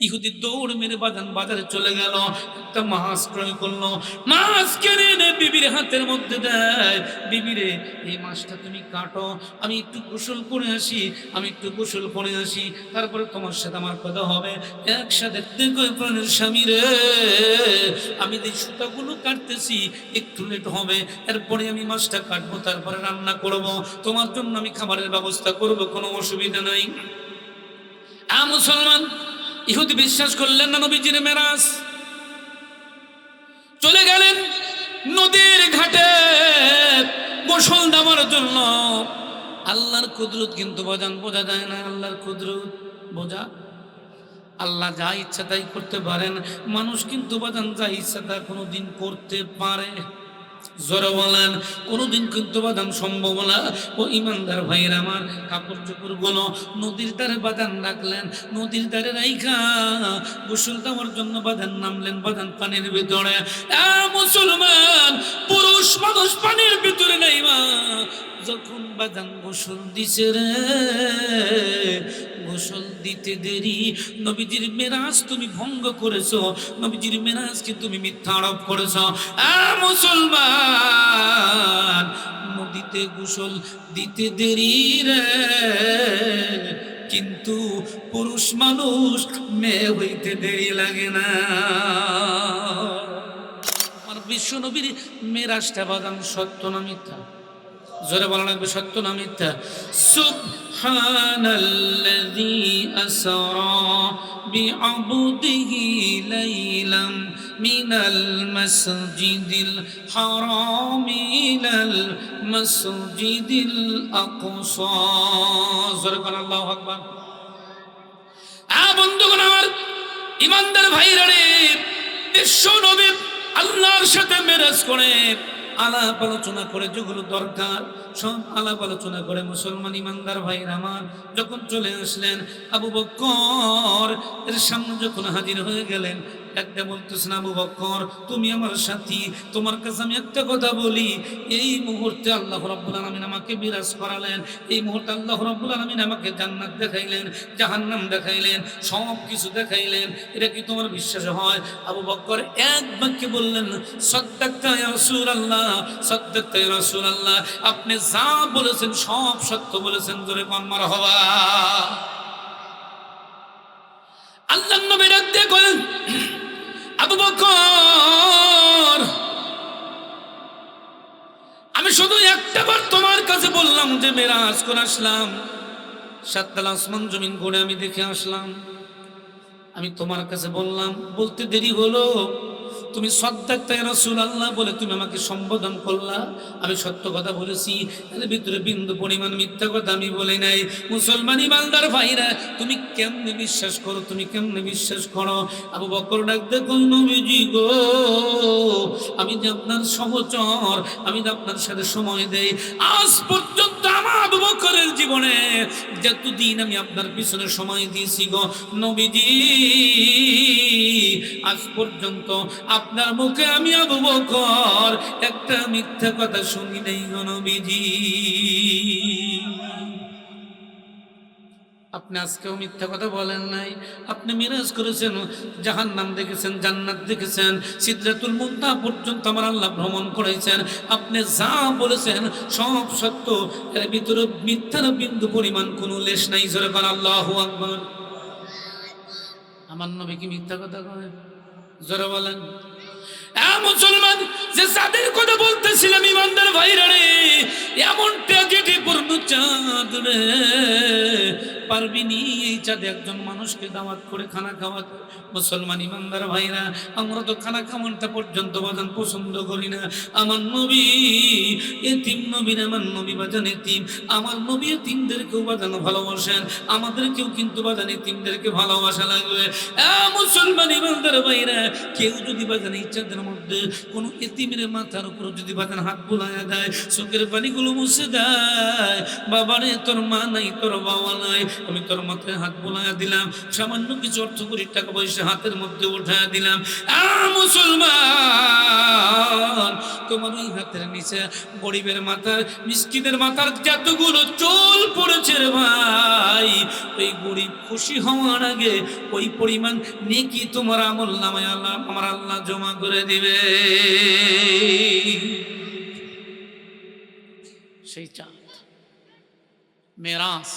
ইহুদি দৌড় মেরে বাজান বাজারে চলে গেল। একটা মাছ ক্রয় করল। মাছ কিনে এনে বিবির হাতের মধ্যে দেয়। বিবিরে, এই মাছটা তুমি কাটো, আমি একটু গোসল করে আসি, আমি একটু গোসল করে আসি, তারপরে তোমার সাথে আমার কথা হবে। একসাথে দেখো প্রাণের স্বামী রে, আমি এই সুতাগুলো কাটতেছি, একটু লেট হবে, এরপরে আমি মাছটা কাটবো, তারপরে রান্না করব। তোমার জন্য আমি খাবারের ব্যবস্থা করব, কোনো অসুবিধা নাই। আ মুসলমান ইহুদি বিশ্বাস করলেন না নবীজির মেরাজ? চলে গেলেন নদীর ঘাটে গোসল দেওয়ার জন্য। আল্লাহর কুদরত কিন্তু বোঝান, বোঝা যায় না আল্লাহর কুদরত, বোঝা। আল্লাহ যা ইচ্ছা তাই করতে পারেন। মানুষ কিন্তু বাজান যা ইচ্ছা তা কোনোদিন করতে পারে। জোরে বলেন কোনোদিন কিন্তু বাদাম সম্ভব না। ও ইমানদার ভাইয়ের আমার কাপড় চোপড়গুলো নদীর ধারে বাদান রাখলেন, নদীর ধারে রাইখা গোসল দেওয়ার জন্য বাদান নামলেন বাদান পানির ভিতরে। মুসলমান, পুরুষ মানুষ পানির ভিতরে নাই মা। যখন বাদান গোসল দিছে রে গোসল দিতে দেরি। নবীজির মেরাজ তুমি ভঙ্গ করেছ। নবীজির মেরাজকে তুমি মিথ্যা আরোপ করেছ। মুসলমান, নদীতে গোসল দিতে দেরি রে। কিন্তু পুরুষ মানুষ মেয়ে হইতে দেরি লাগে না। আমার বিশ্ব নবীর মেরাজটা বাদাম সত্য না মিথ্যা? জোরে বলা লাগবে, সত্য না মিথ্যা? সুবহানাল্লাযী মিনাল মাসজিদিল হারাম ইলাল আকসা। জোরে বলা আল্লাহু আকবার। আ বন্ধুগণ আমার ইমানদার ভাইরা রে বিশ্ব নবী আল্লাহর সাথে মেরাজ করে আলাপ আলোচনা করে যেগুলো দরকার, সব আলাপ আলোচনা করে মুসলমান ইমানদার ভাই আমার যখন চলে আসলেন, আবু বক্কর এর সামনে যখন হাজির হয়ে গেলেন একটা বলতেছেন আবু বক্কর, তুমি আমার সাথী, তোমার কাছে আমি একটা কথা বলি। এই মুহূর্তে আল্লাহ রব্বুল আলমিন আমাকে বিরাজ করালেন। এই মুহূর্তে আল্লাহ রব্বুল আলমিন আমাকে জান্নাত দেখাইলেন, জাহান্নাম দেখাইলেন সব কিছু দেখাইলেন। এটা কি তোমার বিশ্বাস হয়? আবু বক্কর এক বাক্যে বললেন সদ্দাক্তা রসুল আল্লাহ সদ্দাক্তা রসুল আল্লাহ আপনি যা বলেছেন সব সত্য বলেছেন, জোরে কন্মার হওয়া। আল্লাহ নবী ডাক দিয়ে যে মেরাজ করে আসলাম, সাততলা আসমান জমিন ঘুরে আমি দেখে আসলাম। আমি তোমার কাছে বললাম, বলতে দেরি হলো, তুমি সদ্দাক্তায় রসুল আল্লাহ বলে তুমি আমাকে সম্বোধন করলা। আমি সত্য কথা বলেছি, এর ভিতরে বিন্দু পরিমাণ মিথ্যা কথা আমি বলি নাই। মুসলমান ইমানদার ভাইরা, তুমি কেমনে বিশ্বাস করো, তুমি কেমনে বিশ্বাস করো? আবু বকর ডাক দেখো নবীজি গো? আমি যে আপনার সহচর, আমি যে আপনার সাথে সময় দেই, আজ পর্যন্ত আমার বকরের জীবনে যতদিন আমি আপনার পিছনে সময় দিয়েছি গো নবীজি, আজ পর্যন্ত আপনার মুখে আমি আবু বকর, একটা মিথ্যা কথা শুনি নাই গো নবীজি। আপনি আজকেও মিথ্যা কথা বলেন নাই। আপনি মিরাজ করেছেন জাহান নাম দেখেছেন, জান্নাত দেখেছেন সিদ্ধাতুল মুন্তা পর্যন্ত আমার আল্লাহ ভ্রমণ করেছেন। আপনি যা বলেছেন, সব সত্য। এর ভিতরে মিথ্যার বিন্দু পরিমাণ কোনো লেশ নাই, জোরে কর আল্লাহ আকবর। আমার নবী কি মিথ্যা কথা কয়? জোরে বলেন। মুসলমান, যে যাদের কথা বলতেছিলাম ইমানদার ভাইরা রে এমন ট্র্যাজেডি পূর্ণ চাঁদ রে। পারবি নি এই চাঁদে একজন মানুষকে দাওয়াত করে খানা খাওয়াতে? মুসলমান ইমানদার ভাইরা, আমরা তো খানা খাওয়ানটা পর্যন্ত বাজান পছন্দ করি না। আমার নবী এতিম নবীর, আমার নবী বাজান এতিম। আমার নবী এতিমদেরকেও বাজান ভালোবাসেন, আমাদেরকেও কিন্তু বাজান এতিমদেরকে ভালোবাসা লাগবে। এ মুসলমান ইমানদার ভাইরা, কেউ যদি বাজান ইচ্ছাদের মধ্যে কোনো এতিমের মাথার উপর যদি বাজান হাত বুলায় দেয়, চোখের পানিগুলো মুছে দেয়, বাবারে, তোর মা নাই, তোর বাবা নাই। আমি তোর মাথায় হাত বোলাইয়া দিলাম, সামান্য কিছু অর্থ করি টাকা পয়সা হাতের মধ্যে উঠাইয়া দিলাম। মুসলমান, তোমার ওই হাতের নিচে গরিবের মাথার, মিসকিনের মাথার যতগুলো চোল পড়েছে রে ভাই, ওই গরিব খুশি হওয়ার আগে ওই পরিমাণ নেকি তোমার আমল নামায় আল্লাহ, আমার আল্লাহ জমা করে দিবে সেই চাঁদ মেরাস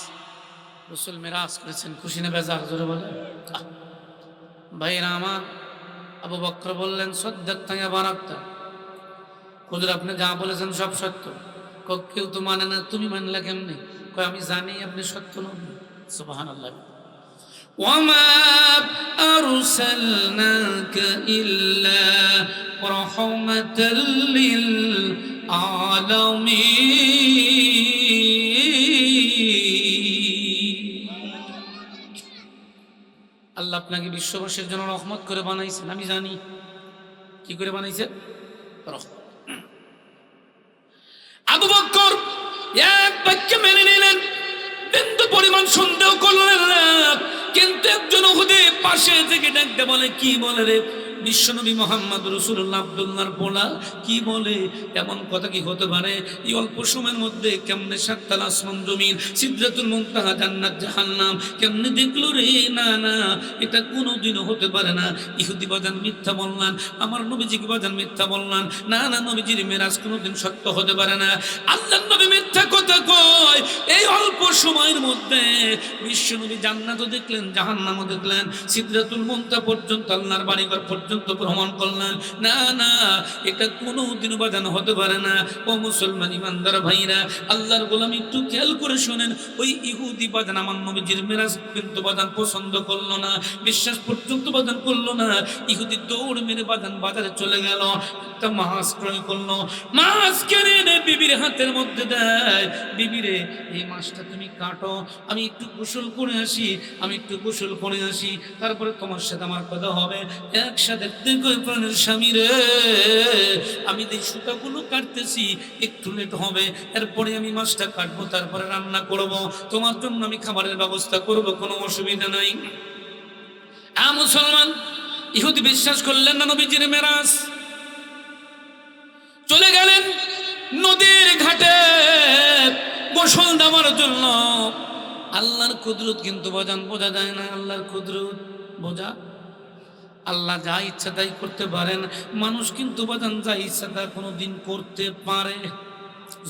রসুল মেরাজ করেছেন খুশি না বেজার জোরে বলে আহ, ভাইরা আমার আবু বক্র বললেন সদ্যাত্তা বারাক্তা খুদর আপনি যা বলেছেন সব সত্য ক- কেউ তো মানে না তুমি মানলে কেমনি কয় আমি জানি আপনি সত্য নন সুবাহান আল্লাহ وما أرسلناك إلا رحمة للعالمين আল্লাহ আপনাকে বিশ্ববাসীর জন্য রহমত করে বানাইছেন আমি জানি কি করে বানাইছে রহমত আবু বক্কর এক বাক্যে মেনে নিলেন বিন্দু পরিমাণ সন্দেহ করলেন না কিন্তু একজন হুদে পাশে থেকে ডাকতে বলে কি বলে রে বিশ্বনবী মোহাম্মদ রসুল্লাহ আবদুল্লাহর পোলা কি বলে? এমন কথা কি হতে পারে? এই অল্প সময়ের মধ্যে কেমনে সাততাল আসমান জমিন সিদ্ধাতুল মুনতাহা, জান্নাত, জাহান্নাম, কেমনে দেখল রে? না না, এটা কোনোদিনও হতে পারে না। ইহুদি বাজান মিথ্যা বললাম, আমার নবীজিকে বাজান মিথ্যা বললাম। না না, নবীজির মেরাজ কোনোদিন সত্য হতে পারে না। আল্লাহ নবী মিথ্যা কথা কয়। এই অল্প সময়ের মধ্যে বিশ্বনবী জান্নাতও দেখলেন, জাহান্নামও দেখলেন সিদ্ধাতুল মুনতা পর্যন্ত আল্লাহর বাড়িঘর পর্যন্ত ভ্রমণ করলেন। না না, এটা কোনো দিন বাজানো হতে পারে না। ও মুসলমান ইমানদার ভাইরা, আল্লাহর গোলাম একটু খেয়াল করে শোনেন। ওই ইহুদি বাজান আমার নবীজির মেরাজ কিন্তু বাজান পছন্দ করল না, বিশ্বাস পর্যন্ত বাজান করল না। ইহুদি দৌড় মেরে বাজান বাজারে চলে গেল, একটা মাছ ক্রয় করল। মাছ কেনে বিবির হাতের মধ্যে দেয়। বিবিরে, এই মাছটা তুমি কাটো, আমি একটু গোসল করে আসি, আমি একটু গোসল করে আসি। তারপরে তোমার সাথে আমার কথা হবে। একসাথে প্রাণের স্বামী রে, আমি এই সুতাগুলো কাটতেছি, একটু লেট হবে। এরপরে আমি মাছটা কাটবো, তারপরে রান্না করব। তোমার জন্য আমি খাবারের ব্যবস্থা করব, কোনো অসুবিধা নাই। আ মুসলমান, ইহুদি বিশ্বাস করলেন না নবীজির মেরাজ? গোসল দেওয়ার জন্য। আল্লাহর কুদরত কিন্তু বোঝান বোঝা যায় না, আল্লাহর কুদরত বোঝা। আল্লাহ যা ইচ্ছা তাই করতে পারেন। মানুষ কিন্তু বোঝান যা ইচ্ছা তা কোনোদিন করতে পারে।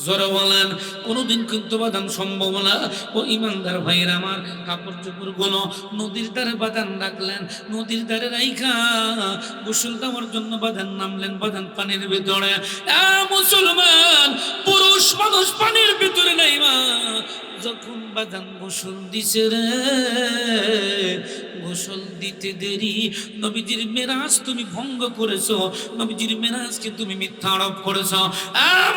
জোরে বলেন, কোনোদিন কিন্তু বাদান সম্ভব না। ও ইমানদার ভাইয়ের আমার, কাপড় চোপড়গুলো নদীর ধারে বাদান রাখলেন, নদীর ধারে রাইখা গোসল দেওয়ার জন্য বাদান নামলেন বাদান পানির ভিতরে। মুসলমান, পুরুষ মানুষ পানির ভিতরে নাই মা। যখন বাদান গোসল দিছে রে গোসল দিতে দেরি। নবীজির মেরাজ তুমি ভঙ্গ করেছ। নবীজির মেরাজকে তুমি মিথ্যা আরোপ করেছ।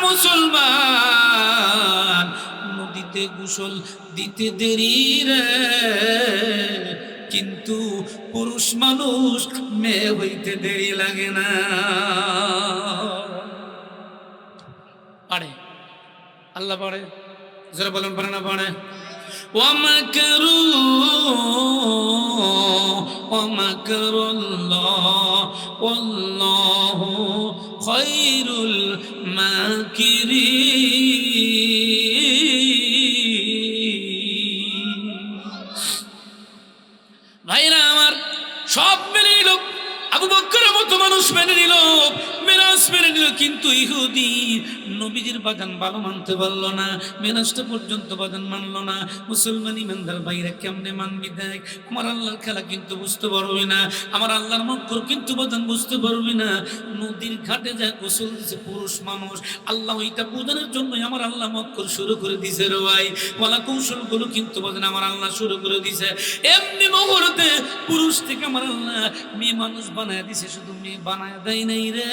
মুসলমান, নদীতে গোসল দিতে দেরি রে। কিন্তু পুরুষ মানুষ মেয়ে হইতে দেরি লাগে না। পারে। আল্লাহ পারে। যারা বলেন, পারে না পারে? ومكروا ومكر الله والله خير الماكرين ভাইরা আমার সব মেনে নিল আবু বক্করের মতো মানুষ মেনে নিল মেরাজ মেনে নিল, কিন্তু ইহুদি নবীজির বাগান ভালো মানতে পারল না, মেরাজটা পর্যন্ত বাগান মানলো না। মুসলমান ইমানদার ভাইরা কেমনে মানবি দেখ? আমার আল্লাহর খেলা কিন্তু বুঝতে পারবি না, আমার আল্লাহর মক্কর কিন্তু বাগান বুঝতে পারবি না। নদীর ঘাটে যা গোসল দিছে পুরুষ মানুষ, আল্লাহ ওইটা বোঝানোর জন্যই আমার আল্লাহ মক্কর শুরু করে দিছে রে ভাই। বলা কৌশলগুলো কিন্তু বাজান আমার আল্লাহ শুরু করে দিছে। এমনি মুহূর্তে পুরুষ থেকে আমার আল্লাহ মেয়ে মানুষ বানায় দিছে, শুধু মেয়ে বানায় দেয় নাই রে।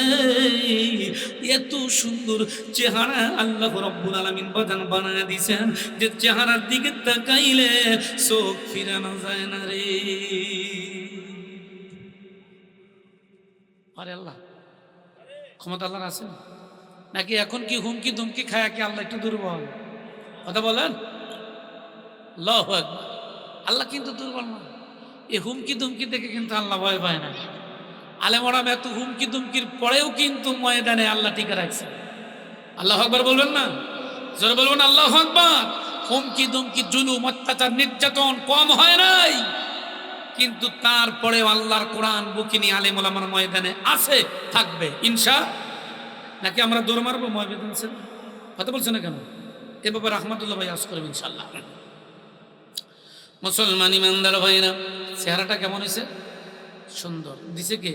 এত সুন্দর চেহারা আল্লাহ রব্বুল আলামিন বাদান বানায় দিছেন যে চেহারার দিকে তাকাইলে চোখ ফিরানো যায় না রে। আরে আল্লাহ, ক্ষমতা আল্লাহর আছে? নাকি এখন কি হুমকি ধুমকি খায় কি আল্লাহ একটু দুর্বল? কথা বলেন। আল্লাহু আল্লাহ কিন্তু দুর্বল না এই হুমকি দুমকি দেখে কিন্তু আল্লাহ ভয় পায় না। আলেমরা এত হুমকি দুমকির পরেও কিন্তু ময়দানে আল্লাহ টিকে রাখছে। আল্লাহ আকবার বলবেন না? জোরে বলবেন আল্লাহ আকবার। হুমকি দুমকি, জুলুম, অত্যাচার, নির্যাতন কম হয় নাই। কিন্তু তারপরেও আল্লাহর কোরআন বুকিনি আলেম ওলামার ময়দানে আছে, থাকবে, ইনশা। নাকি আমরা দৌড় মারবো ময়দান ছেড়ে? কথা বলছে না কেন? এ ব্যাপারে রহমতুল্লাহ ভাই আস করবেন ইনশাল্লাহ মুসলমান ইমানদার ভাইরা, চেহারাটা কেমন হয়েছে? সুন্দর। দিছে কে?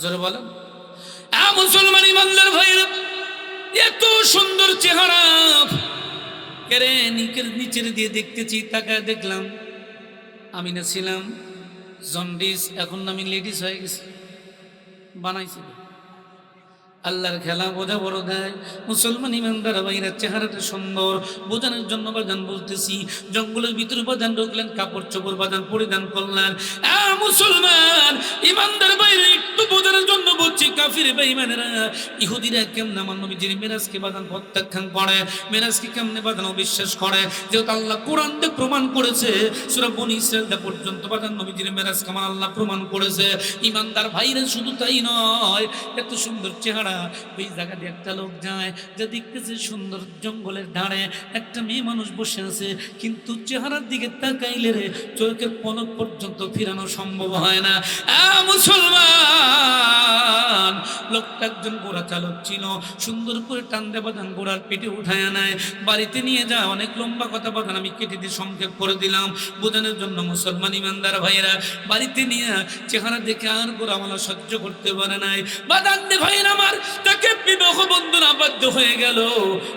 জোরে বলেন। মুসলমান ইমানদার ভাইরা এত সুন্দর চেহারা। কেরে নিচের দিয়ে দেখতেছি তাকে দেখলাম আমি না ছিলাম, জন্ডিস, এখন আমি লেডিস হয়ে গেছি। বানাইছি আল্লাহর খেলা বোঝা বড় দেয় মুসলমান ইমানদার ভাইরা চেহারাটা সুন্দর। বোঝানোর জন্য বাজান বলতেছি, জঙ্গলের ভিতরে বাজান ঢুকলেন, কাপড় চোপড় বাজান পরিধান করলেন। মুসলমান ইমানদার বাইরে একটু বোঝানোর জন্য বলছি, কাফির বেঈমানেরা, ইহুদিরা কেমনে আমার নবীজির মেরাজকে বাজান প্রত্যাখ্যান করে? মেরাজকে কেমনে বাজান অবিশ্বাস করে? যেহেতু আল্লাহ কোরআন প্রমাণ করেছে, সুরা বনি ইসরায়েলটা পর্যন্ত বাজান নবীজির মেরাজ কামাল আল্লাহ প্রমাণ করেছে। ইমানদার ভাইরা শুধু তাই নয়, এত সুন্দর চেহারা ওই জায়গা দিয়ে একটা লোক যায়, যে দেখতেছে সুন্দর জঙ্গলের ধারে একটা মেয়ে মানুষ বসে আছে, কিন্তু চেহারার দিকে তাকাইলে রে চোখের পলক পর্যন্ত ফিরানো সম্ভব হয় না। মুসলমান! লোকটা একজন ঘোড়া চালক ছিল, সুন্দর করে টান দে বাদান ঘোড়ার পেটে উঠায় নেয় বাড়িতে নিয়ে যা অনেক লম্বা কথা বাদান আমি কেটে দিয়ে সংক্ষেপ করে দিলাম, বোঝানোর জন্য মুসলমান ইমানদার ভাইয়েরা, বাড়িতে নিয়ে চেহারা দেখে আর ঘোড়াওয়ালা সহ্য করতে পারে নাই। বাদান ভাইয়ের আমার তাকে বিবাহ বন্ধন আবদ্ধ হয়ে গেল।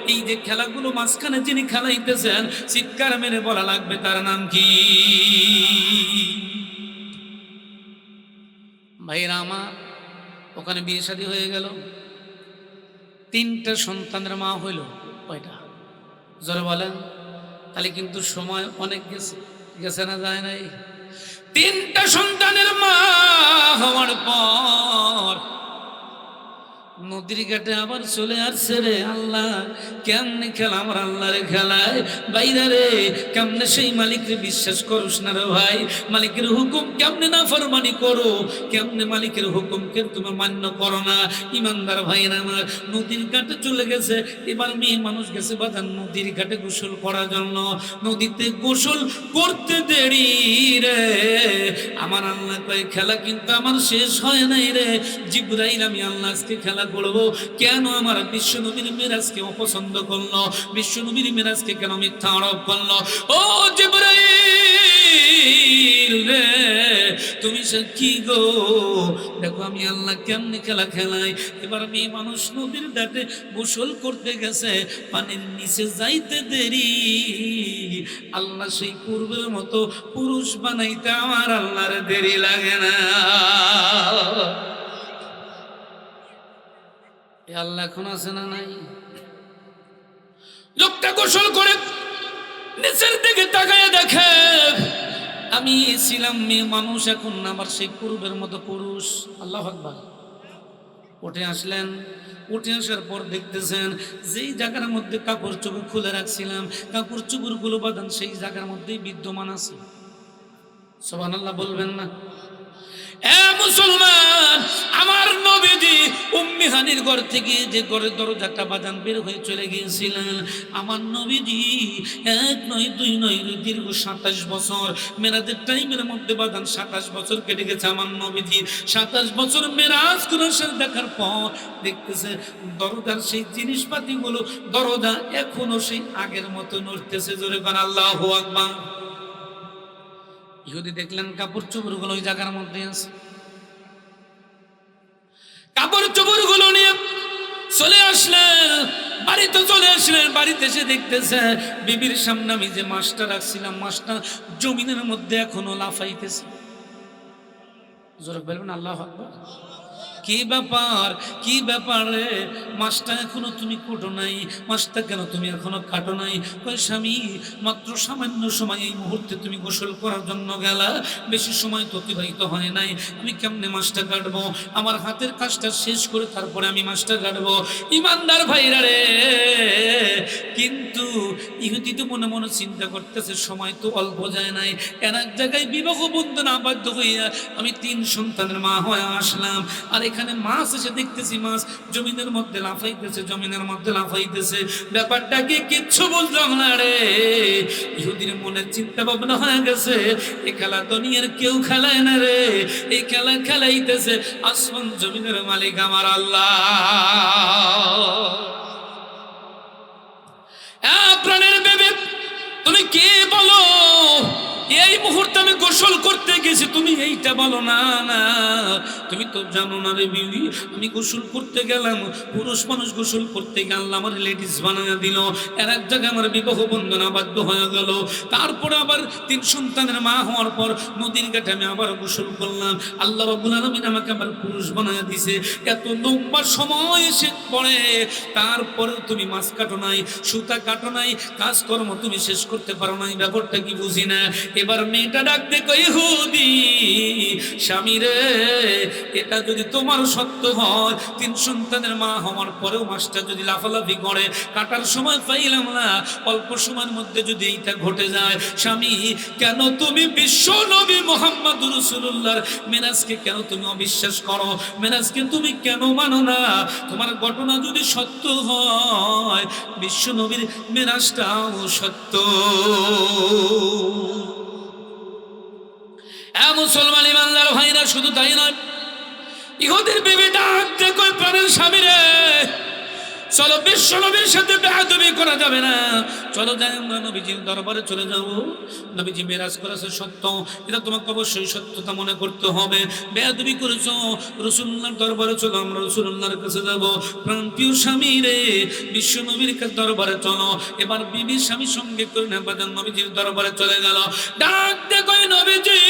এই যে খেলাগুলো মাঝখানে যিনি খেলাইতেছেন, চিৎকার মেরে বলা লাগবে তার নাম কি? ওখানে বিয়ে শাদী হয়ে গেল। তিনটা সন্তানের মা হইল কয়টা? জোরে বলেন। তাহলে কিন্তু সময় অনেক গেছে। গেছে না যায় নাই? তিনটা সন্তানের মা হওয়ার পর নদীর ঘাটে আবার চলে আসছে রে আল্লাহ। কেমনে খেলা আমার আল্লাহর খেলায়? বাইরে রে, কেমনে সেই মালিকরে বিশ্বাস করুস না রে ভাই? মালিকের হুকুম কেমনে না ফরমানি করো? কেমনে মালিকের হুকুমকে তুমি মান্য করো না? ইমানদার ভাইরা আমার, নদীর ঘাটে চলে গেছে। এবার মেয়ে মানুষ গেছে বাজান নদীর ঘাটে গোসল করার জন্য। নদীতে গোসল করতে দেরি রে। আমার আল্লাহ কয়, খেলা কিন্তু আমার শেষ হয় নাই রে। জিব্রাইল, আমি আল্লাহ আজকে খেলা করব কেন আমার বিশ্ব নবীর মেরাজকে অপছন্দ করল? বিশ্ব নবীর মেরাজকে কেন মিথ্যা আরোপ করল? ও জিব্রাইল রে, তুমি গো? দেখো আমি আল্লাহ কেমনে খেলা খেলাই। এবার মেয়ে মানুষ নদীর দাঁতে গোসল করতে গেছে, পানির নিচে যাইতে দেরি। আল্লাহ সেই পূর্বের মতো পুরুষ বানাইতে আমার আল্লাহর দেরি লাগে না। আল্লাহ এখন আছে না নাই? লোকটা গোসল করে নিচের দিকে তাকায় দেখে, আমি ছিলাম মেয়ে মানুষ, এখন আমার সেই পূর্বের মতো পুরুষ। আল্লাহ আকবার। উঠে আসলেন। উঠে আসার পর দেখতেছেন, যেই জায়গার মধ্যে কাপড় চোপড় খুলে রাখছিলাম, কাপড় চোপড়গুলো বাঁধান সেই জায়গার মধ্যেই বিদ্যমান আছে। সোবান আল্লাহ বলবেন না। মুসলমান, আমার নবীজি ঘর থেকে যে ঘরের দরজাটা বাজান বের হয়ে চলে গিয়েছিলেন। আমার নবীজি এক নয়, দুই নয় দীর্ঘ সাতাশ বছর, মেরাজের টাইমের মধ্যে বাজান সাতাশ বছর কেটে গেছে আমার নবীজি। সাতাশ বছর মেরাজ কুরসের দেখার পর দেখতেছে দরজার সেই জিনিসপাতিগুলো, দরজা এখনও সেই আগের মতো নড়তেছে। জোরে কান আল্লাহ আকবার। ইহুদি দেখলেন, কাপড় চুপুরগুলো ওই জায়গার মধ্যে আছে। কাপড় চুপুরগুলো নিয়ে চলে আসলেন বাড়িতে চলে আসলেন বাড়িতে এসে দেখতেছে, বিবির সামনে আমি যে মাস্টার রাখছিলাম মাস্টার জমিনের মধ্যে এখনও লাফাইতেছে। জোর বলবেন, আল্লাহ আকবার। কি ব্যাপার? কি ব্যাপারে মাছটা এখনও তুমি কোটো নাই, মাছটা কেন তুমি এখনও কাটো নাই? কই স্বামী, মাত্র সামান্য সময় এই মুহূর্তে তুমি গোসল করার জন্য গেলা, বেশি সময় তো অতিবাহিত হয় নাই। আমি কেমনে মাছটা কাটবো? আমার হাতের কাজটা শেষ করে তারপরে আমি মাছটা কাটবো। ইমানদার ভাইরা রে! কিন্তু ইহুদি তো মনে মনে চিন্তা করতেছে, সময় তো অল্প যায় নাই। এক জায়গায় বিবাহ বন্ধন আবদ্ধ হইয়া আমি তিন সন্তানের মা হয়ে আসলাম। আর এখানে মাছ এসে দেখতেছি, মাছ জমিনের মধ্যে লাফাইতেছে, জমিনের মধ্যে লাফাইতেছে। ব্যাপারটা কি কিচ্ছু বুঝলাম না রে? ইহুদির মনের চিন্তা ভাবনা হয়ে গেছে এই খেলা দুনিয়ার কেউ খেলায় না রে। এই খেলা খেলাইতেছে আসমান জমিনের মালিক আমার আল্লাহ। প্রাণের বেবে, তুমি কে বলো? এই মুহূর্তে আমি গোসল করতে গেছি। তুমি এইটা বলো, না না। তুমি তো জানো না রে বিবি আমি গোসল করতে গেলাম। পুরুষ মানুষ গোসল করতে গেলাম, আমার লেডিস বানায় দিল। এর এক জায়গায় আমার বিবাহ বন্ধন আবদ্ধ হয়ে গেল। তারপরে আবার তিন সন্তানের মা হওয়ার পর নদীর ঘাটে আমি আবার গোসল করলাম। আল্লাহ রব্বুল আলমিন আমাকে আবার পুরুষ বানায় দিছে। এত লম্বা সময় এসে পড়ে, তারপরেও তুমি মাছ কাটো নাই, সুতা কাটো নাই, কাজকর্ম তুমি শেষ করতে পারো নাই। ব্যাপারটা কি বুঝি না? এবার মেয়েটা ডাকতে কই, হুদি, স্বামী রে, এটা যদি তোমার সত্য হয়, তিন সন্তানের মা হওয়ার পরেও মাসটা যদি লাফালাফি করে, কাটার সময় পাইলাম না, অল্প সময়ের মধ্যে যদি এইটা ঘটে যায়, স্বামী, কেন তুমি বিশ্ব নবী মোহাম্মদ রসুল্লাহর মেনাজকে কেন তুমি অবিশ্বাস করো? মেনাজকে তুমি কেন মানো না? তোমার ঘটনা যদি সত্য হয়, বিশ্ব নবীর মেরাজটাও সত্য। হ্যাঁ মুসলমান ইমানদার ভাইরা শুধু তাই নয়। ইহুদের বিবি ডাক কই পারেন স্বামী রে চলো বিশ্ব নবীর সাথে বেহাদবি করা যাবে না। চলো যাই আমরা নবীজির দরবারে চলে যাব। নবীজি মেরাজ করেছে সত্য। এটা তোমাকে অবশ্যই সত্যতা মনে করতে হবে। বেহাদবি করেছ, রসুল্লাহর দরবারে চলো, আমরা রসুল্লাহর কাছে যাব। প্রাণ প্রিয় স্বামী রে, বিশ্ব নবীর দরবারে চলো। এবার বিবি স্বামীর সঙ্গে করে নেবাদান নবীজির দরবারে চলে গেল। ডাক দেখো নবীজি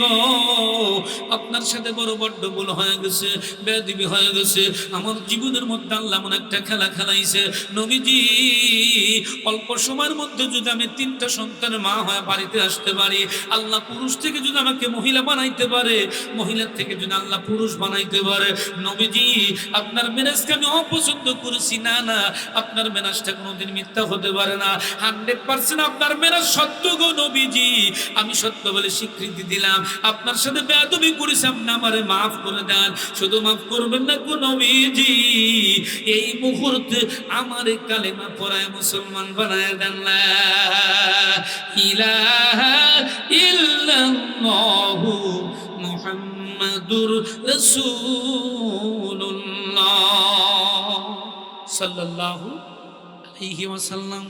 গো, আপনার সাথে বড় বড্ড ভুল হয়ে গেছে বেদিবি হয়ে গেছে। আমার জীবনের মধ্যে আল্লাহ এমন একটা খেলা খেলাইছে। নবীজি, অল্প সময়ের মধ্যে যদি আমি তিনটা সন্তানের মা হয়ে বাড়িতে আসতে পারি, আল্লাহ পুরুষ থেকে যদি আমাকে মহিলা বানাইতে পারে, মহিলার থেকে যদি আল্লাহ পুরুষ বানাইতে পারে। নবীজি, আপনার মেরাজকে আমি অপছন্দ করেছি। না না, আপনার মেরাজটা কোনোদিন মিথ্যা হতে পারে না। হান্ড্রেড পার্সেন্ট আপনার মেরাজ সত্য গো নবীজি। আমি সত্য বলে স্বীকৃতি দিলাম। আপনার সাথে বেয়াদবি করেছি, আপনি আমারে মাফ করে দেন। শুধু মাফ করবেন না গো নবীজি। এই মুহূর্তে আমার কালেমা পড়ায় মুসলমান বানায় দেন ইলাহা ইল্লাল্লাহু মুহাম্মাদুর রাসূলুল্লাহ। সাল্লাল্লাহু আলাইহি ওয়াসাল্লাম।